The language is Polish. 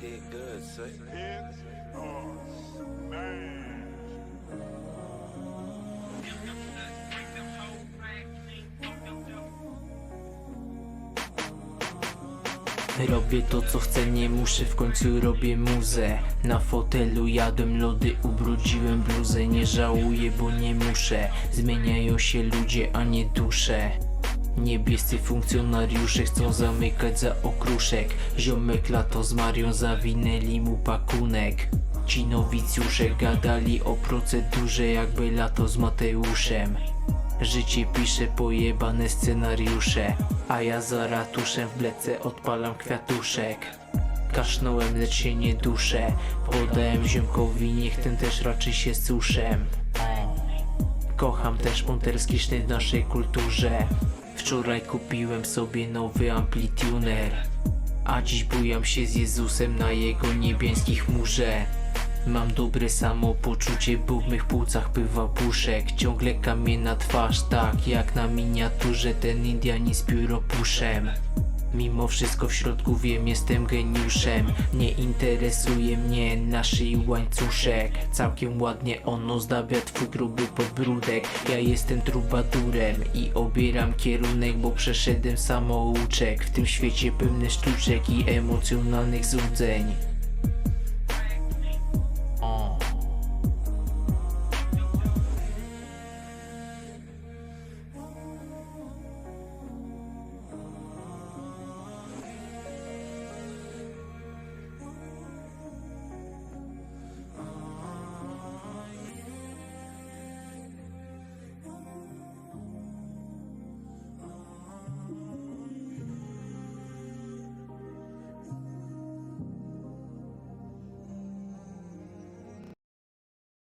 did good, son. Smash. Robię to co chcę, nie muszę, w końcu robię muzę Na fotelu jadłem lody, ubrudziłem bluzę Nie żałuję, bo nie muszę Zmieniają się ludzie, a nie dusze Niebiescy funkcjonariusze chcą zamykać za okruszek. Ziomek lato z Marią zawinęli mu pakunek. Ci nowicjusze gadali o procedurze jakby lato z Mateuszem. Życie pisze pojebane scenariusze A ja za ratuszem w blece odpalam kwiatuszek. Kasznąłem, lecz się nie duszę. Podałem ziomkowi, niech ten też raczy się suszem. Kocham też monterski sznyt w naszej kulturze Wczoraj kupiłem sobie nowy amplituner A dziś bujam się z Jezusem na jego niebiańskiej chmurze Mam dobre samopoczucie, bo w mych płucach bywa puszek. Ciągle kamienna twarz, tak jak na miniaturze ten Indianin z pióropuszem Mimo wszystko w środku wiem, jestem geniuszem. Nie interesuje mnie naszej łańcuszek. Całkiem ładnie on ozdabia twój gruby podbródek Ja jestem trubadurem i obieram kierunek Bo przeszedłem samouczek. W tym świecie pełny sztuczek i emocjonalnych złudzeń.